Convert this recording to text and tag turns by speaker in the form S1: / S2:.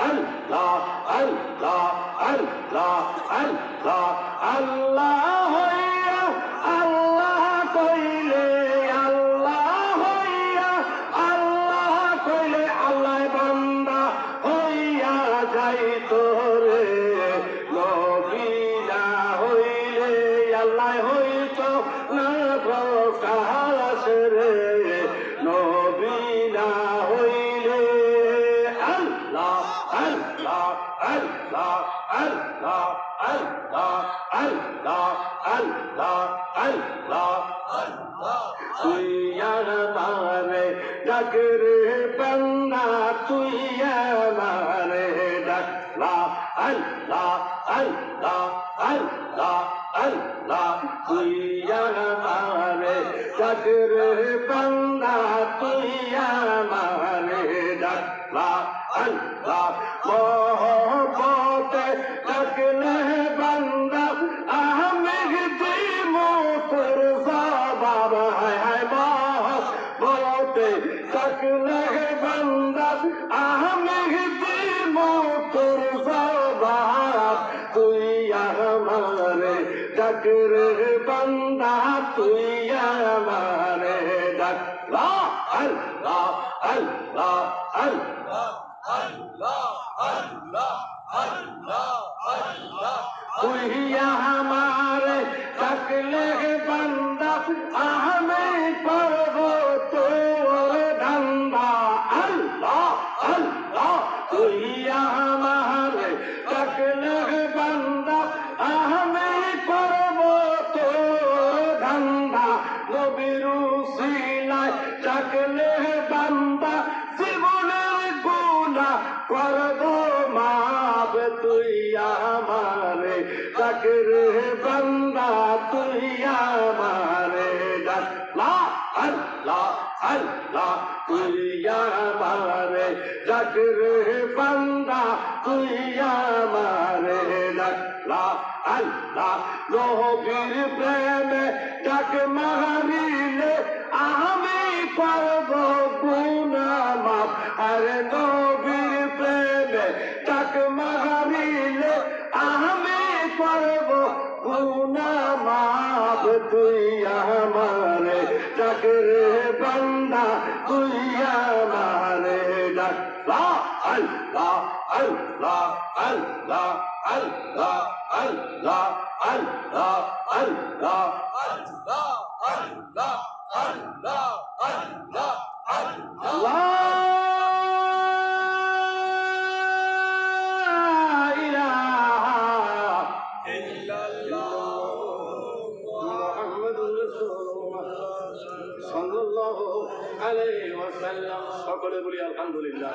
S1: আল্লাহ আল্লাহ আল্লাহ আল্লাহ আল্লাহ আল্লাহ কইলে আল্লাহ হইয়া আল্লাহ কইলে আল্লাহ বান্দা হইয়া যাই তোরে আল্লাহ আল্লাহ আল্লাহ আল্লাহ আল্লাহ আল্লাহ। আল্লাহ তুই আমারে ডাকরে বন্না তুই আমারে ডাকলা। আল্লাহ আল্লাহ আল্লাহ আল্লাহ। তুই আমারে ডাকরে বন্না তুই আমারে ডাকলা। আল্লাহ মোহব্বতে লাগলে বান্দা, আমি দিব তোর বাবা হায় হায় মাস বলতে থাকলে বান্দা, আমি দিব তোর বাপ তুই আমারে ডাক রে বান্দা, তুই আমারে ডাক। আল্লাহ আল্লাহ আল্লাহ আল্লাহ। अल्लाह अल्लाह अल्लाह अल्लाह वही हमारे सकले बंदा করব মাপ তুই আমারে ডাকরে বান্দা তুই আমারে ডাকলা আল্লাহ আল্লাহ তুই আমারে ডাকরে বান্দা তুই আমারে ডাকলা আল্লাহ। নবীর প্রেমে ডাক মারিলে আমি পারব গুনা মাপ আরে ডাকলা আল্লাহ আল্লাহ আল্লাহ আল্লাহ আল্লাহ আল্লাহ আল্লাহ আল্লাহ ইলাহা মুহাম্মাদুর রাসূলুল্লাহ সাল্লাল্লাহু আলাইহি ওয়াসাল্লাম সকলে বলি আলহামদুলিল্লাহ।